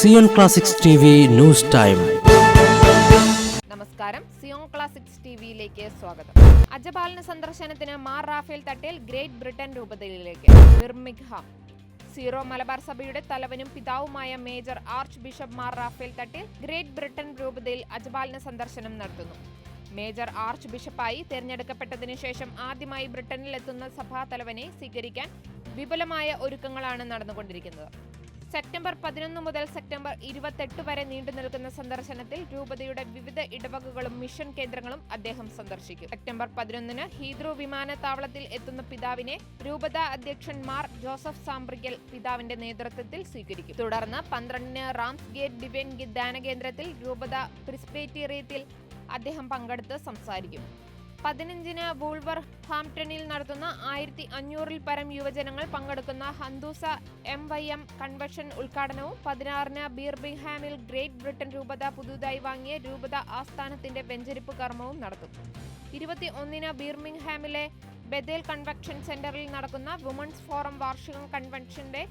Zion classics news time നമസ്കാരം. Zion classics ടിവിയിലേക്ക് സ്വാഗതം. അജപാലന സന്ദർശനത്തിന് Mar Rafale Thattil Great Britain രൂപതയിലേക്ക്. ബിർമിംഗ്ഹാം സീറോ മലബാർ സഭയുടെ തലവനും പിതാവുമായ major archbishop Mar Raphael Thattil Great Britain രൂപതയിൽ അജപാലന സന്ദർശനം നടത്തുന്നു. മേജർ ആർച്ച് ബിഷപ്പായി തിരഞ്ഞെടുക്കപ്പെട്ടതിനു ശേഷം ആദ്യമായി ബ്രിട്ടനിൽ എത്തുന്ന സഭാ തലവനെ സ്വീകരിക്കാൻ വിപുലമായ ഒരുക്കങ്ങളാണ് നടന്നുകൊണ്ടിരിക്കുന്നത്. സെപ്റ്റംബർ പതിനൊന്ന് മുതൽ സെപ്റ്റംബർ ഇരുപത്തെട്ട് വരെ നീണ്ടു നിൽക്കുന്ന സന്ദർശനത്തിൽ രൂപതയുടെ വിവിധ ഇടവകകളും മിഷൻ കേന്ദ്രങ്ങളും അദ്ദേഹം സന്ദർശിക്കും. സെപ്റ്റംബർ പതിനൊന്നിന് ഹീദ്രു വിമാനത്താവളത്തിൽ എത്തുന്ന പിതാവിനെ രൂപത അധ്യക്ഷൻ മാർ ജോസഫ് സാമ്പ്രിക്കൽ പിതാവിന്റെ നേതൃത്വത്തിൽ സ്വീകരിക്കും. തുടർന്ന് പന്ത്രണ്ടിന് റാംസ് ഗേറ്റ് ഡിവൈൻ ദാന കേന്ദ്രത്തിൽ രൂപത പ്രിസ്പേറ്റേറിയത്തിൽ അദ്ദേഹം പങ്കെടുത്ത് സംസാരിക്കും. പതിനഞ്ചിന് വൂൾവർ ഹാംപ്ടണിൽ നടത്തുന്ന ആയിരത്തി അഞ്ഞൂറിൽ പരം യുവജനങ്ങൾ പങ്കെടുക്കുന്ന ഹന്ദൂസ എം വൈ എം കൺവെൻഷൻ ഉദ്ഘാടനവും പതിനാറിന് ബീർബിംഗ്ഹാമിൽ ഗ്രേറ്റ് ബ്രിട്ടൻ രൂപത പുതുതായി വാങ്ങിയ രൂപത ആസ്ഥാനത്തിന്റെ വെഞ്ചരിപ്പ് കർമ്മവും നടത്തും. ഇരുപത്തി ഒന്നിന് ബീർമിംഗ്ഹാമിലെ ബദേൽ കൺവെൻഷൻ സെന്ററിൽ നടക്കുന്ന വുമൺസ് ഫോറം വാർഷിക കൺവെൻഷന്റെ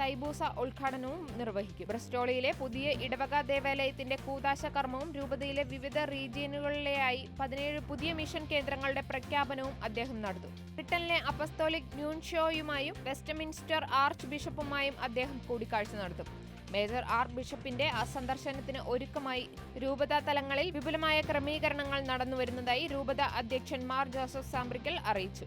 തൈബൂസ ഉദ്ഘാടനവും നിർവഹിക്കും. ബ്രസ്റ്റോളിയിലെ പുതിയ ഇടവക ദേവാലയത്തിന്റെ കൂതാശ കർമ്മവും രൂപതയിലെ വിവിധ റീജിയനുകളിലെയായി പതിനേഴ് പുതിയ മിഷൻ കേന്ദ്രങ്ങളുടെ പ്രഖ്യാപനവും അദ്ദേഹം നടത്തും. ബ്രിട്ടനിലെ അപ്പസ്തോലിക് ന്യൂൻഷോയുമായും വെസ്റ്റ്മിൻസ്റ്റർ ആർച്ച് ബിഷപ്പുമായും അദ്ദേഹം കൂടിക്കാഴ്ച നടത്തും. മേജർ ആർ ബിഷപ്പിന്റെ സന്ദർശനത്തിന് ഒരുക്കമായി രൂപത തലങ്ങളിൽ വിപുലമായ ക്രമീകരണങ്ങൾ നടന്നുവരുന്നതായി രൂപത അധ്യക്ഷൻ മാർ ജോസഫ് സാമ്പ്രിക്കൽ അറിയിച്ചു.